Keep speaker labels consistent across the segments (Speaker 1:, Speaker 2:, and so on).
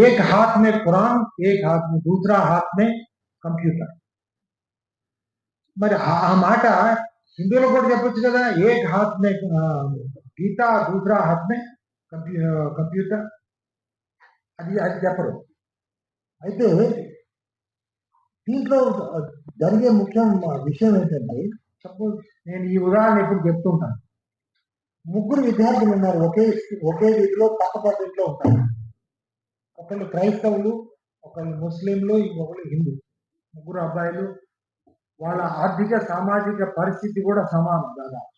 Speaker 1: एक हाथ में कुरान एक हाथ में दूसरा हाथ में కంప్యూటర్ మరి ఆ ఆ మాట హిందూలో కూడా చెప్పొచ్చు కదా ఏక్ హాత్ మే ఆ, గీత దూసరా హాత్ మే కంప్యూ కంప్యూటర్ అది అది చెప్పరు అయితే దీంట్లో జరిగే ముఖ్యం విషయం ఏంటంటే సపోజ్ నేను ఈ ఉదాహరణ ఎప్పుడు చెప్తుంటాను ముగ్గురు విద్యార్థులు ఉన్నారు ఒకే ఒకే వీధిలో పక్క పక్క ఇంట్లో ఉంటారు ఒకళ్ళు క్రైస్తవులు ఒకళ్ళు ముస్లింలు ఇంకొకళ్ళు హిందూ. ముగ్గురు అబ్బాయిలు. వాళ్ళ ఆర్థిక సామాజిక పరిస్థితి కూడా సమానం దాదాపు.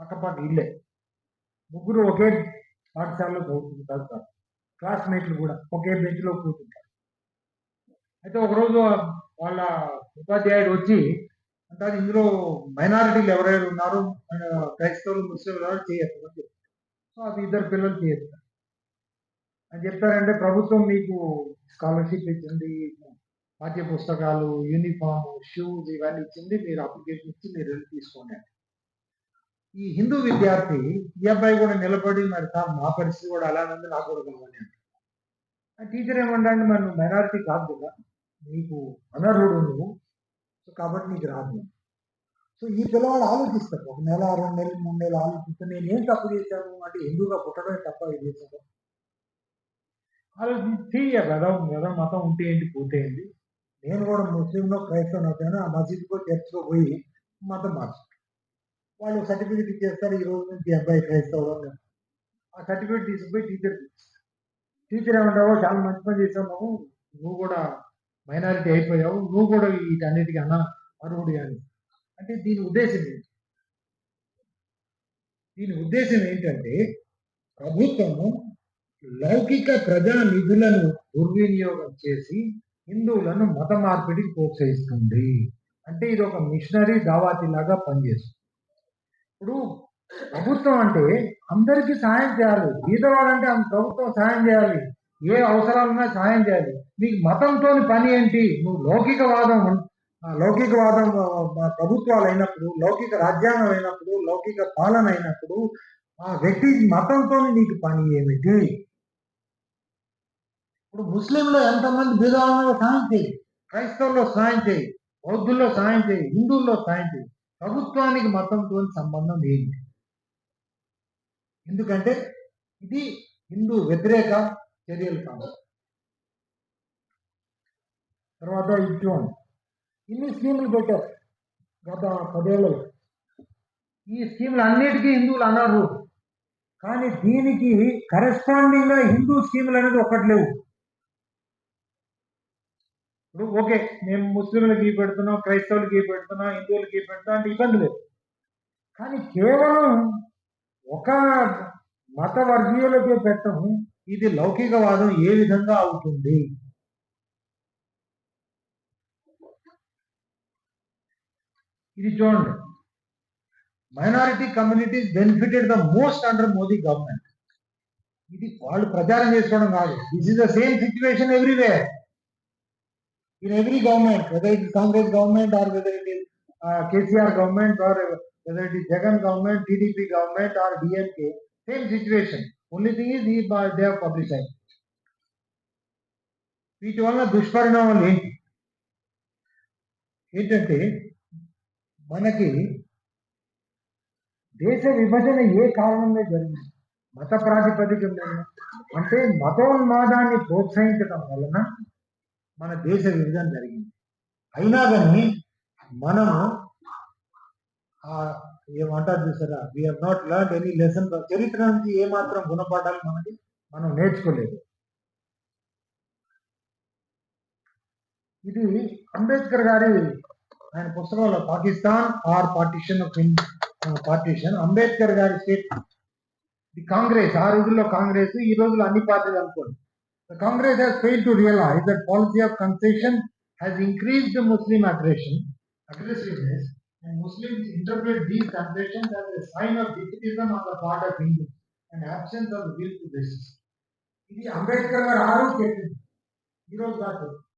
Speaker 1: పక్కపక్క ఇల్లే. ముగ్గురు ఒకే పాఠశాలలో చదువుతుంటారు చదువుతారు క్లాస్మేట్లు కూడా ఒకే బెంచ్లో కూర్చుంటారు. అయితే ఒకరోజు వాళ్ళ ఉపాధ్యాయుడు వచ్చి అంటే ఇందులో మైనారిటీలు ఎవరెవరు ఉన్నారు? క్రైస్తవులు ముస్లింలు ఎవరు చేయొచ్చు సో అది ఇద్దరు పిల్లలు చేయొచ్చు అని చెప్తారంటే ప్రభుత్వం మీకు స్కాలర్షిప్ ఇచ్చింది పాఠ్య పుస్తకాలు యూనిఫామ్ షూస్ ఇవన్నీ ఇచ్చింది మీరు అప్లికేషన్ ఇచ్చి మీరు వెళ్ళి తీసుకోండి ఈ హిందూ విద్యార్థి ఈ అబ్బాయి కూడా నిలబడి మరి సార్ మా పరిస్థితి కూడా అలానే ఉంది నాకు కూడా కావాలి అని. ఆ టీచర్ ఏమంటే మరి నువ్వు మైనారిటీ కాదు కదా నీకు అనర్హుడు నువ్వు సో కాబట్టి నీకు రాదు. సో ఈ పిల్లవాడు ఆలోచిస్తారు ఒక నెల రెండు నెలలు మూడు నెలలు ఆలోచిస్తే నేను ఏం తప్పు చేశాను? అంటే హిందూగా పుట్టడమే తప్ప ఇది చేశాను? ఆలోచించి వెదం వెదం మతం ఉంటే ఏంటి పోతే ఏంటి. నేను కూడా ముస్లింలో క్రైస్తవం అవుతాను ఆ మసీద్కో చర్చ్లో పోయి మతం మార్చు వాళ్ళు సర్టిఫికేట్ ఇచ్చేస్తారు ఈ రోజు నుంచి అబ్బాయి క్రైస్తవుడు ఆ సర్టిఫికేట్ తీసుకుపోయి టీచర్ టీచర్ ఏమంటావో చాలా మంచి పని చేసావు నువ్వు నువ్వు కూడా మైనారిటీ అయిపోయావు. నువ్వు కూడా వీటన్నిటికీ అన్న అర్హుడు అని అంటే దీని ఉద్దేశం ఏంటి? దీని ఉద్దేశం ఏంటంటే ప్రభుత్వము లౌకిక ప్రజా నిధులను దుర్వినియోగం చేసి హిందువులను మత మార్పిడికి ప్రోత్సహిస్తుంది. అంటే ఇది ఒక మిషనరీ దావాతి లాగా పనిచేస్తుంది. ఇప్పుడు ప్రభుత్వం అంటే అందరికీ సాయం చేయాలి. బీదవాడంటే ప్రభుత్వం సాయం చేయాలి. ఏ అవసరాలున్నా సాయం చేయాలి. నీకు మతంతో పని ఏంటి? నువ్వు లౌకికవాదం లౌకికవాదం ప్రభుత్వాలు అయినప్పుడు లౌకిక రాజ్యాంగం అయినప్పుడు లౌకిక పాలన అయినప్పుడు ఆ వ్యక్తి మతంతో నీకు పని ఏమిటి? ఇప్పుడు ముస్లింలో ఎంతమంది బీదవాళ్ళలో సాయం చేయి క్రైస్తవుల్లో సాయం చేయి బౌద్ధుల్లో సాయం చేయి హిందువుల్లో సాయం చేయి. ప్రభుత్వానికి మతంతో సంబంధం ఏంటి? ఎందుకంటే ఇది హిందూ వ్యతిరేక చర్యలు కాదు. తర్వాత ఇటువంటి ఇన్ని స్కీములు పెట్టారు గత పదేళ్ళు. ఈ స్కీములు అన్నిటికీ హిందువులు అన్నారు కానీ దీనికి కరెస్పాండింగ్గా హిందూ స్కీములు అనేది ఒకటి లేవు. ఇప్పుడు ఓకే మేము ముస్లింలకి పెడుతున్నాం క్రైస్తవులకి పెడుతున్నాం హిందువులకి పెడుతున్నాం అంటే ఇబ్బంది లేదు. కానీ కేవలం ఒక మత వర్గీయులకే పెట్టడం ఇది లౌకికవాదం ఏ విధంగా అవుతుంది? ఇది చూడండి. Minority communities benefited the most under Modi government. ఇది వాళ్ళు ప్రచారం చేసుకోవడం కాదు. This is the same situation everywhere in every government, whether it is Congress government or whether it is uh, KCR government or whether it is Jagan government, TDP government or DMK, same situation. Only thing is he, they have publicized. వీటి వల్ల దుష్పరిణామాలు ఏంటి ఏంటంటే మనకి దేశ విభజన ఏ కారణంలో జరిగింది మత ప్రాతిపదిక మీద. అంటే మతోన్మాదాన్ని ప్రోత్సహించడం వలన మన దేశ విభజన జరిగింది. అయినా కానీ మనము ఆ ఏమంటారు చూసారా? We not learn any lesson చరిత్ర నుంచి ఏమాత్రం గుణపాఠాలు మనకి మనం నేర్చుకోలేదు. ఇది అంబేద్కర్ గారి ఆయన పుస్తకంలో Pakistan or partition of partition Ambedkar గారి స్టేట్ ది కాంగ్రెస్. ఆ రోజుల్లో కాంగ్రెస్ ఈ రోజుల్లో అన్ని పార్టీలు అనుకోండి. The Congress has failed to realize that policy of concession has increased the Muslim aggression, aggressiveness, and Muslims interpret these concessions as a sign of defeatism on the part of Hindus and absence of will to resist. ఇది అంబేద్కర్ గారు ఆ రోజు చెప్పింది ఈ రోజు కాదు